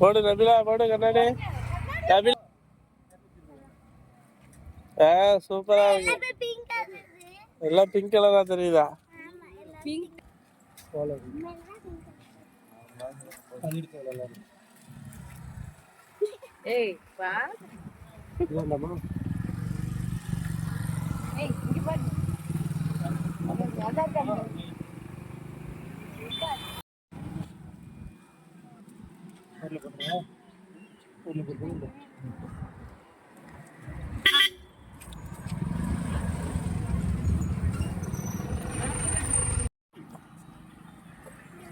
போடு நபிலா போடு கண்ணாடி. நபிலா. ஆ சூப்பரா இருக்கு. எல்லாம் பிங்க் கலரா தெரியுதா. ஏய் வா. ஏய் இங்க பாரு.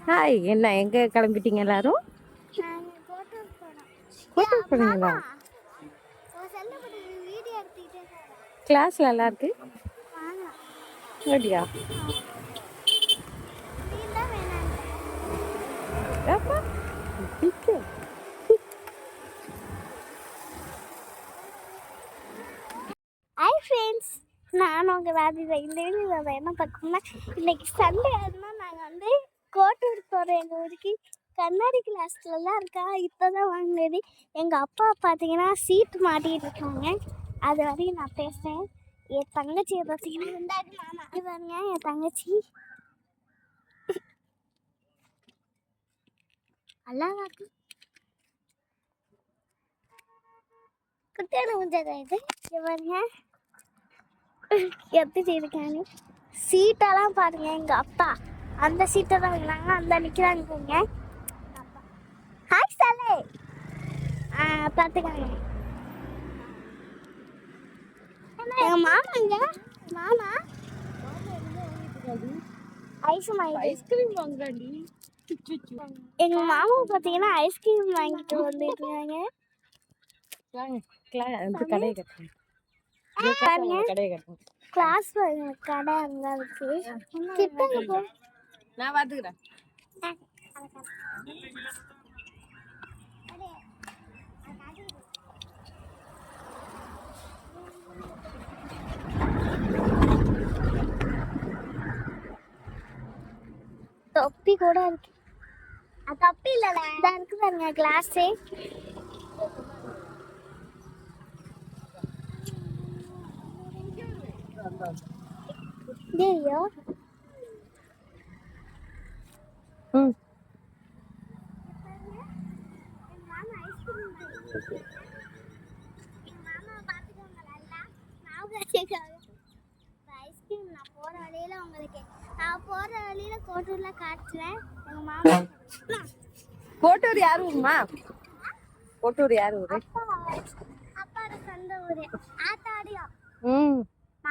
ஹாய் என்ன எங்க கிளம்பிட்டீங்க எல்லாரும்? கோட்டூர் போனீங்களா கிளாஸ்ல எல்லாம் இருக்கு? அப்படியா அப்பா, பிக்கு. ஹாய் ஃப்ரெண்ட்ஸ் நான் உங்கள் வேதியில் இந்த வீடியோவில் என்ன பார்க்கணும்னா இன்னைக்கு சண்டே ஆகுதுன்னா நாங்கள் வந்து கோட்டூர் போகிறோம் எங்கள் ஊருக்கு. கண்ணாடி கிளாஸ்லலாம் இருக்கா? இப்போ தான் வாங்கினது. எங்கள் அப்பா பார்த்தீங்கன்னா சீட்டு மாட்டிகிட்டு இருக்காங்க. அது வரையும் நான் பேசுகிறேன் என் தங்கச்சியை பார்த்தீங்கன்னா இது பாருங்க என் தங்கச்சி. அழகா இருக்கு. குட்டியான முஞ்சதா இது. இங்க பாருங்க. எப்படி இருக்காங்க சீட்டெல்லாம் பாருங்க எங்க அப்பா. அந்த சீட்டை தான் வாங்கினாங்க. அந்த நிக்கிறாங்க ஹாய் சாலே பார்த்துக்காங்க எங்க மாமா எங்க? மாமா? ஐஸ் வாங்கி ஐஸ்கிரீம் வாங்குறாடி எங்க மாமா பார்த்தீங்கன்னா ஐஸ்கிரீம் வாங்கிட்டு வந்துருக்காங்க கிளாஸ் கடை அங்கே இருக்கு. நான் பாத்துக்கிறேன். தொப்பி கூட இருக்கு. தொப்பி இல்லல இருக்கு பாருங்க கிளாஸே ஐயோ ம். ஐஸ்கிரீம் நான் போற வழியில உங்களுக்கு நான் போற வழியில கோட்டூர்ல காட்டுறேன் எங்க மாமா கோட்டூர் யார் ஊருமா கோட்டூர் யார் ஊரு?